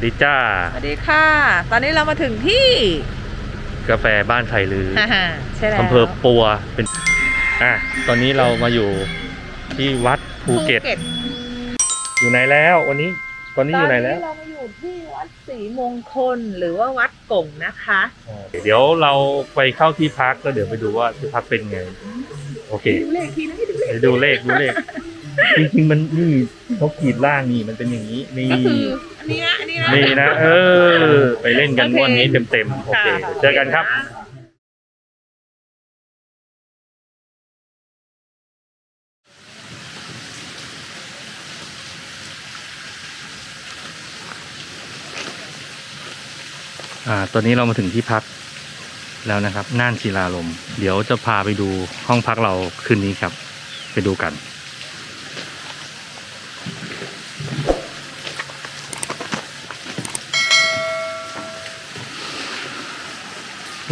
วัสดีจ้า สวัสดีค่ะ ตอนนี้เรามาถึงที่ กาแฟบ้านไทยลือฮ่าฮ่าใช่แล้วอำเภอปัวเป็น อะ ตอนนี้เรามาอยู่ที่วัดภูเก็ต อยู่ไหนแล้ววันนี้ ตอนนี้อยู่ไหนแล้วตอนนี้เรามาอยู่ที่วัดศรีมงคลหรือว่าวัดกงนะคะ เดี๋ยวเราไปเข้าที่พักแล้วเดี๋ยวไปดูว่าที่พักเป็นไง โอเค ดูเลขทีนะให้ดูเลขเดี๋ยวดูเลขดูเลข จริงๆมันนี่เขาขีดล่างนี่มันเป็นอย่างนี้นี่ก็คืออันนี้นะอันนี้นะ นี่นะ เออ ไปเล่นกันงวันนี้เต็มๆโอเคค่ะเจอกันครับ อ่า ตอนนี้เรามาถึงที่พักแล้วนะครับ น่านศิลาลม เดี๋ยวจะพาไปดูห้องพักเราคืนนี้ครับ ไปดูกัน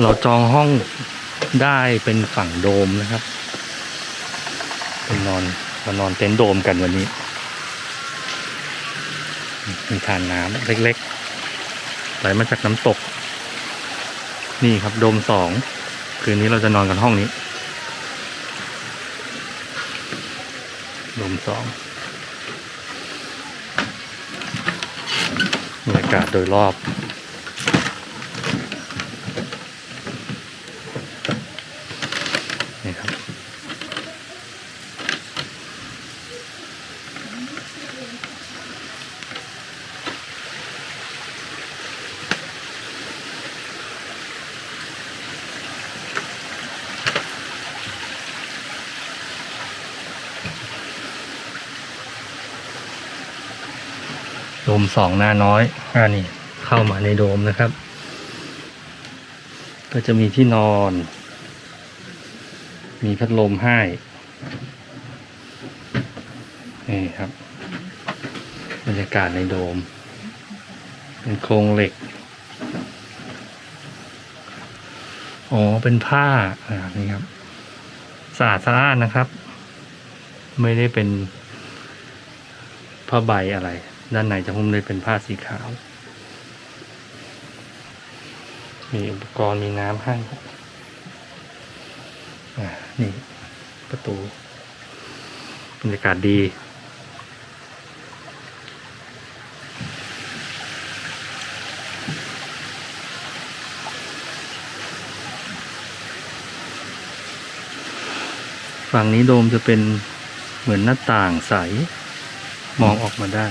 เราจองห้องได้เป็นฝั่งโดมนะครับเป็นนอนมานอนเต็นท์โดมกันวันนี้ มีทานน้ำเล็กๆไหลมาจากน้ำตก นี่ครับโดมสองคืนนี้เราจะนอนกันห้องนี้ โดมสองบรรยากาศโดยรอบนี่ครับ มสองหน้าน้อยอ่านี่ เข้ามาในโดมนะครับ ก็จะมีที่นอน มีพัดลมให้ นี่ครับบรรยากาศในโดม เป็นโครงเหล็ก อ๋อ เป็นผ้า อ่า นี่ครับสะอาดสะอาดนะครับ ไม่ได้เป็นผ้าใบอะไร ด้านในจะหุ้มด้วยเป็นผ้าสีขาว มีอุปกรณ์มีน้ำให้นี่ประตูบรรยากาศดี ฝั่งนี้โดมจะเป็นเหมือนหน้าต่างใส มองออกมาได้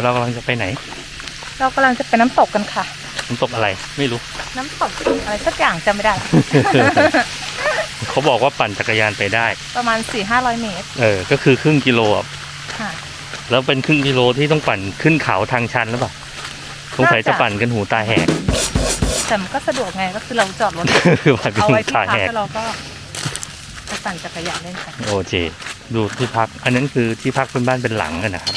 ยวเรากำลังจะไปไหน เรากำลังจะไปน้ำตกกันค่ะ น้ำตกอะไรไม่รู้ น้ำตกอะไรสักอย่างจำไม่ได้ละเขาบอกว่าปั่นจักรยานไปได้ ประมาณ4ี่ห้าร้อยเมตรเออ ก็คือครึ่งกิโลอะค่ะแล้วเป็นครึ่งกิโลที่ต้องปั่นขึ้นเขาทางชันหรือเปล่าสงสัยน่าจะจะปั่นกันหูตาแหกแต่มันก็สะดวกไงก็คือเราจอดรถคือปั่นกันเอาหูไว้ที่ตาพักแหกแล้วเราก็ไปปั่นจักรยานเล่นกันโอเคดูที่พัก อันนั้นคือที่พักเป็นบ้านเป็นหลังกันนะครับ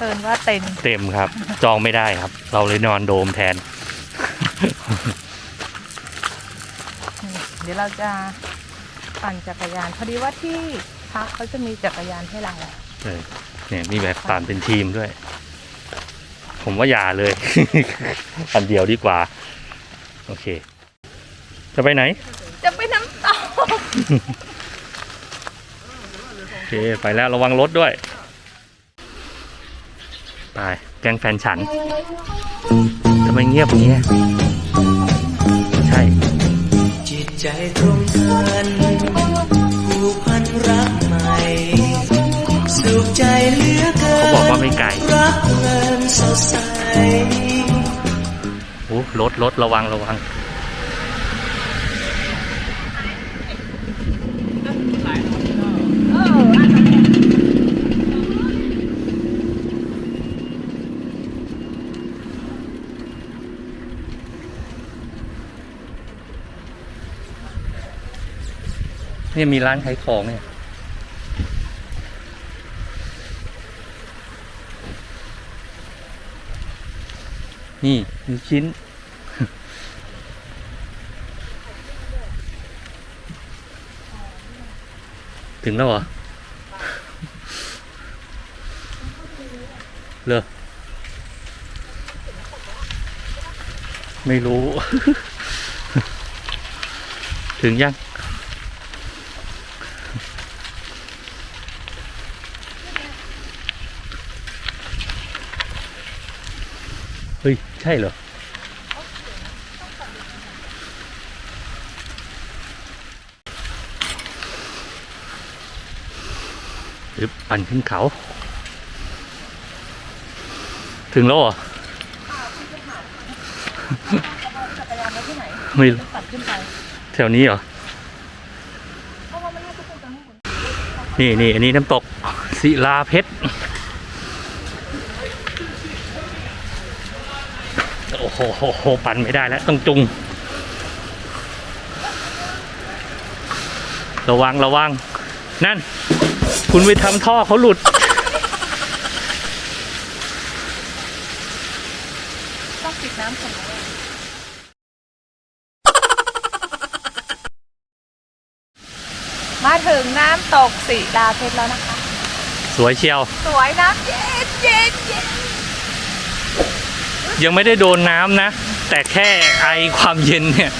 อืมเกินว่าเต็มเต็มครับ จองไม่ได้ครับ เราเลยนอนโดมแทน เดี๋ยวเราจะปั่นจักรยาน พอดีว่าที่พักเขาจะมีจักรยานให้เราเออเนี่ยมีแบบปั่นเป็นทีมด้วย ผมว่าอย่าเลยอันเดียวดีกว่า โอเค จะไปไหน จะไปน้ำตกโอเค ไปแล้วระวังรถด้วย ไปแกงแฟนฉันทำไมเงียบอย่างเงี้ยใช่จิตใจตรงกันผูกพันรักใหม่สุขใจเหลือเกิเขานบอกว่าไม่ไกลรักเงินสดใสโอ้รถรถระวังระวัง นี่มีร้านขายของเนี่ยนี่มีชิ้น ถึงแล้วเหรอเลอไม่รู้ ถึงยัง เฮ้ย ใช่เหรอ หรือปั่นขึ้นเขา ถึงแล้วเหรอจักรยานไปที่ไหนไม่รู้ตัดขึ้นไปแถวนี้เหรอเพราะว่ามันน่าจะเป็นทางข้างบนนี่นี่อันนี้น้ำตกศิลาเพชร โอ้โหปั่นไม่ได้แล้วต้องจุง ระวังระวัง นั่น คุณไปทำท่อเขาหลุดต้องปิดน้ำก่อนมาถึงน้ำตกสีดาเพชรแล้วนะคะ สวยเชียว สวยนะเย็นเย็นเย็น ยังไม่ได้โดนน้ำนะ แต่แค่ไอความเย็นเนี่ย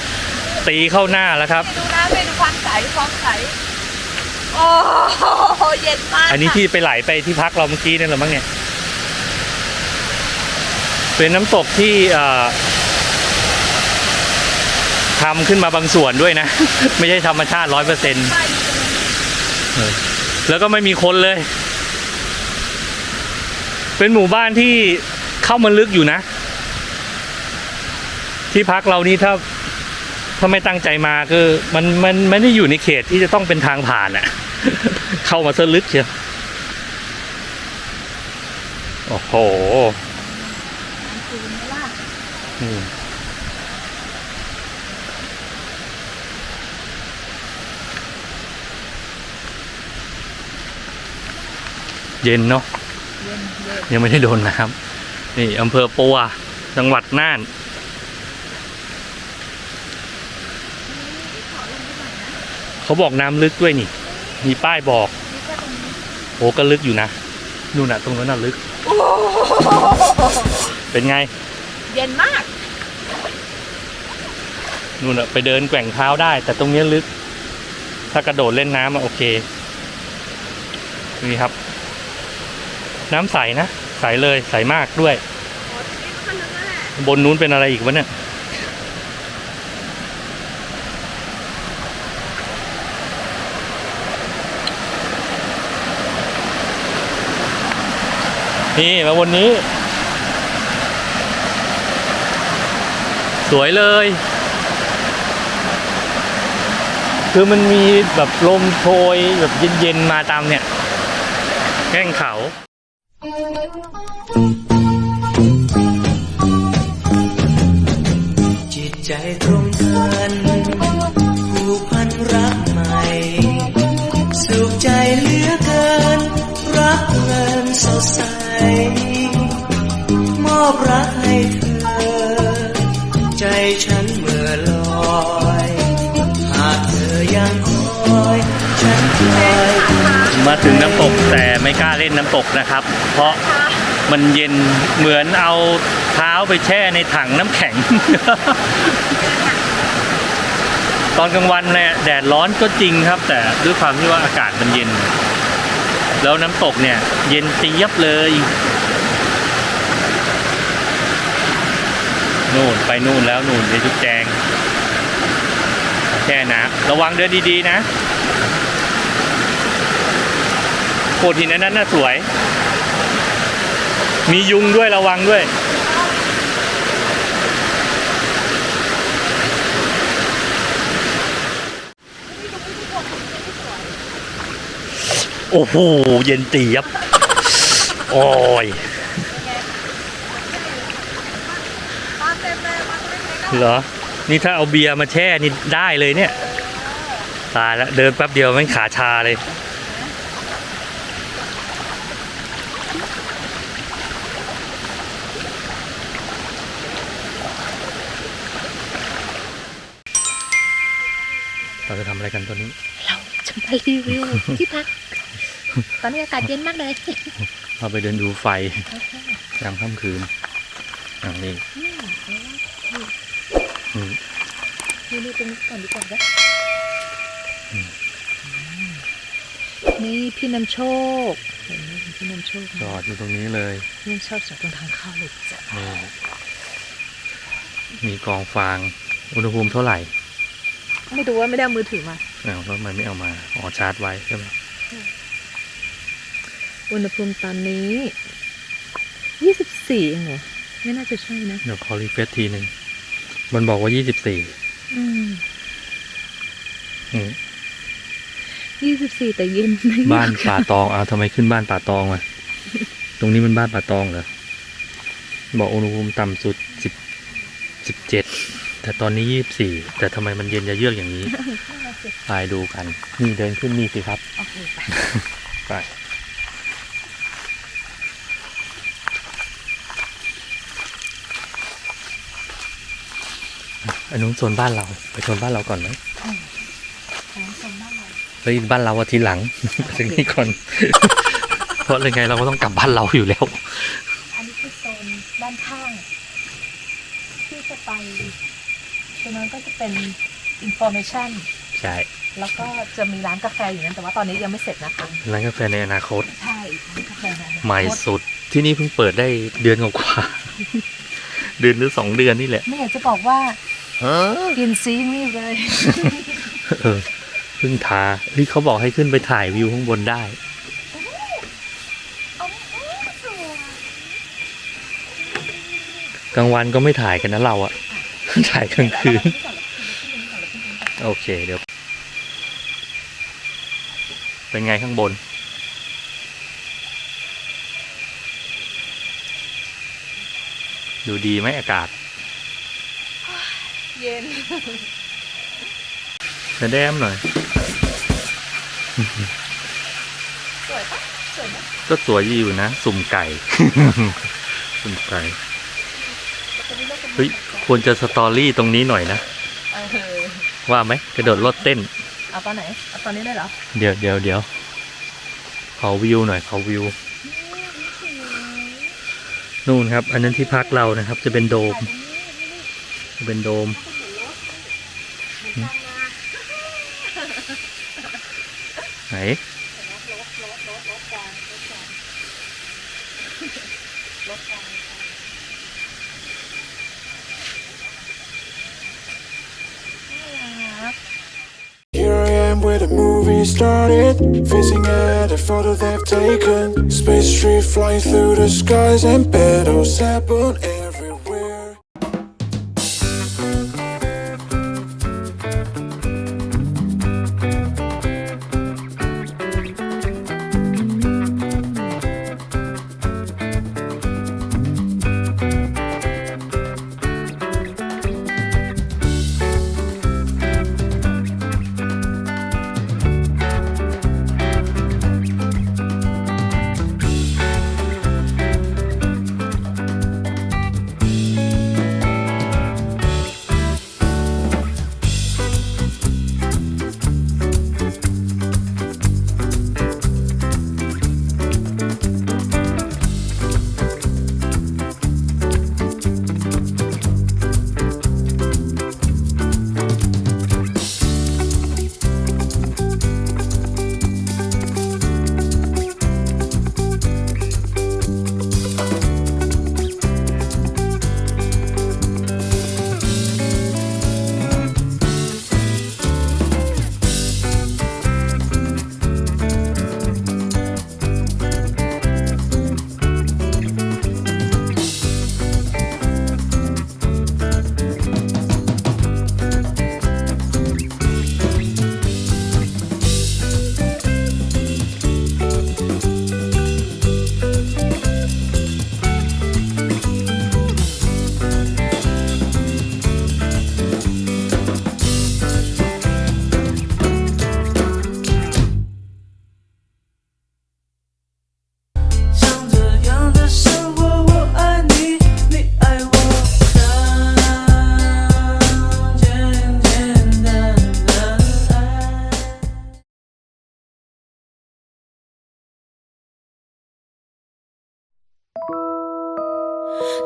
ตีเข้าหน้าแล้วครับไปดูน้ำไปดูความใสความใสโอ้โหเย็นมากอันนี้ที่ไปไหลไปที่พักเราเมื่อกี้นี่แหละมั้งเนี่ย เป็นน้ำตกที่เอ่อทำขึ้นมาบางส่วนด้วยนะ ไม่ใช่ธรรมชาติร้อยเปอร์เซ็นต์ใช่แล้วก็ไม่มีคนเลย เป็นหมู่บ้านที่เข้ามาลึกอยู่นะ ที่พักเรานี่ถ้าถ้าไม่ตั้งใจมาคือมันมันไม่ได้อยู่ในเขตที่จะต้องเป็นทางผ่านอะเข้ามาซะลึกเชียวโอ้โหคืนไหมล่ะนี่เย็นเนาะเย็นเย็นยังไม่ได้โดนน้ำนี่อำเภอปัวจังหวัดน่าน เขาบอกน้ำลึกด้วยนี่ มีป้ายบอกนี่แค่ตรงนี้โอ้ก็ลึกอยู่นะนู่นน่ะตรงนั้นน่ะลึกโอ้โหเป็นไง เย็นมากนู่นน่ะไปเดินแกว่งเท้าได้ แต่ตรงเนี้ยลึก ถ้ากระโดดเล่นน้ำอะโอเคนี่ครับ น้ำใสนะ ใสเลยใสมากด้วย บนนู้นเป็นอะไรอีกวะเนี่ย นี่มาวันนี้ สวยเลย คือมันมีแบบลมโชยแบบเย็นๆ มาตามเนี่ยแง่งเขาจิตใจตรงกันผูกพันรักใหม่ สุขใจเหลือเกิน รักเงินสดใส ฉันเมื่อลอย หากเธอยังคอย ฉันคอยมาถึงน้ำตกแต่ไม่กล้าเล่นน้ำตกนะครับ เพราะมันเย็นเหมือนเอาเท้าไปแช่ในถังน้ำแข็ง ตอนกลางวันเนี่ยแดดร้อนก็จริงครับ แต่ด้วยความที่ว่าอากาศมันเย็น แล้วน้ำตกเนี่ย เย็นเจี๊ยบเลย นู่นไปนู่นแล้วนู่นในจุกแจงแช่น้ำระวังเดินดีๆนะโขดหินอันนั้นน่ะสวย มียุงด้วยระวังด้วยโอ้โห เย็นตียับ โอ้ย เหรอ นี่ถ้าเอาเบียร์มาแช่นี่ได้เลยเนี่ย ตายแล้วเดินแป๊บเดียวแมันขาชาเลย เราจะทำอะไรกันตัวนี้ เราจะมารีวิวที่พัก ตอนนี้อากาศเย็นมากเลย เราไปเดินดูไฟยามค่ำคืนอย่างนี้ อื มนี่นี่ตรงนี้ก่อนดีกว่านะอืมนี่พี่นำโชคเห็นไหมพี่นำโชคจอดอยู่ตรงนี้เลยพี่นำโชคจอดตรงทางเข้าเลยจ้ะนี่มีกองฟาง อุณหภูมิเท่าไหร่ ไม่ดูว่าไม่ได้เอามือถือมาอ้าวแล้วทำไมไม่เอามาอ๋อชาร์จไว้ใช่ไหมอุณหภูมิตอนนี้ยี่สิบสี่เองเหรอไม่น่าจะใช่นะ เดี๋ยวขอรีเฟรชทีหนึ่ง มันบอกว่า24อืมอืมยี่สิบสี่แต่เย็นนะบ้านป่าตองอ้าวทำไมขึ้นบ้านป่าตองอะ ตรงนี้มันบ้านป่าตองเหรอ บอกอุณหภูมิต่ำสุด10 17แต่ตอนนี้24แต่ทำไมมันเย็นจะเยือกอย่างนี้ไปดูกัน นี่เดินขึ้นนี่สิครับโอเคไป อันนู้นโซนบ้านเรา ไปโซนบ้านเราก่อนไหมของสมบ้านเราเฮ้ยบ้านเราอะทีหลังถึงนี่ก่อน เพราะยังไงเราก็ต้องกลับบ้านเราอยู่แล้ว อันนี้คือโซนด้านข้างที่จะไปตรงนั้นก็จะเป็น information ใช่ แล้วก็จะมีร้านกาแฟอยู่นั้นแต่ว่าตอนนี้ยังไม่เสร็จนะคะ ร้านกาแฟในอนาคต ใช่ร้านกาแฟนะใหม่สุดที่นี่เพิ่งเปิดได้เดือนกว่าๆเดือนหรือสองเดือนนี่แหละ ไม่อยากจะบอกว่า กินซีนี่เลยเออเพิ่งทาเฮ้ยเขาบอกให้ขึ้นไปถ่ายวิวข้างบนได้ กลางวันก็ไม่ถ่ายกันนะเราอะถ่ายกลางคืน โอเคเดี๋ยว เป็นไงข้างบนดูดีไหมอากาศ เย็นแสดมหน่อย สวยปะสวยไหมก็สวยอยู่นะ สุ่มไก่ สุ่มไก่ตอนนี้เราจะมีเฮ้ย ควรจะสตอรี่ตรงนี้หน่อยนะ เออว่าไหมกระโดดรถเต้น เอาตอนไหนเอาตอนนี้ได้เหรอเดี๋ยวเดี๋ยวเดี๋ยวขอวิวหน่อยขอวิว นู่นครับ อันนั้นที่พักเรานะครับ จะเป็นโดมจะ เป็นโดม ไหน Here I am where the movie started Facing at a photo they've taken Space tree flying through the skies And battles happen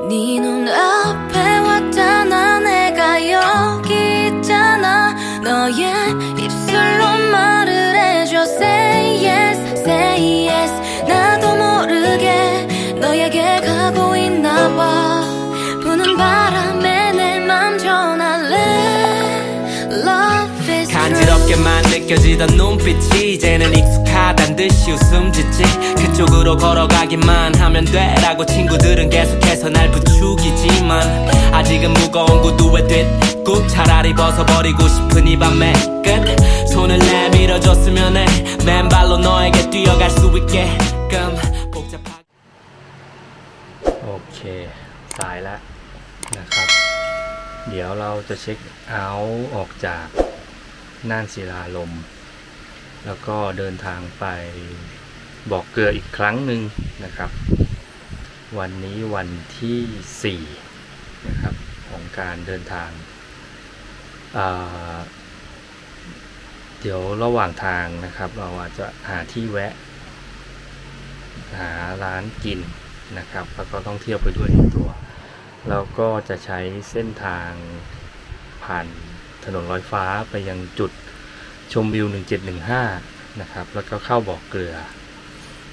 네 눈앞에 느껴지던 눈빛이 이제는 익숙하단 듯이 웃음 짓지 그쪽으로 걸어가기만 하면 돼라고 친구들은 계속해서 날 부추기지만 아직은 무거운 구두에 뒷꾹 차라리 벗어버리고 싶은 이 밤의 끝 손을 내밀어줬으면 해 맨발로 너에게 뛰어갈 수 있게끔 복잡하게 โอเค สายแล้วนะครับ เดี๋ยวเราจะเช็คเอาท์ออกจาก น่านศิลาลม แล้วก็เดินทางไปบอกเกลืออีกครั้งหนึ่งนะครับ วันนี้วันที่4นะครับของการเดินทาง เดี๋ยวระหว่างทางนะครับ เราอาจจะหาที่แวะ หาร้านกินนะครับ แล้วก็ต้องเที่ยวไปด้วยตัว แล้วก็จะใช้เส้นทางผ่าน ถนนลอยฟ้าไปยังจุดชมวิว 1715 นะครับ แล้วก็เข้าบ่อเกลือ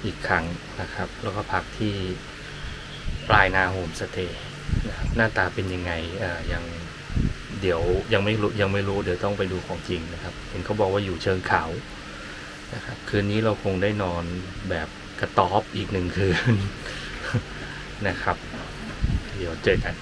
อีกครั้งนะครับ แล้วก็พักที่ปลายนาโฮมสเตย์นะครับหน้าตาเป็นยังไงอ่อยังเดี๋ยวยังไม่รู้ยังไม่รู้เดี๋ยวต้องไปดูของจริงนะครับ เห็นเขาบอกว่าอยู่เชิงเขานะครับคืนนี้เราคงได้นอนแบบกระต๊อบอีกหนึ่งคืนนะครับ เดี๋ยวเจอกัน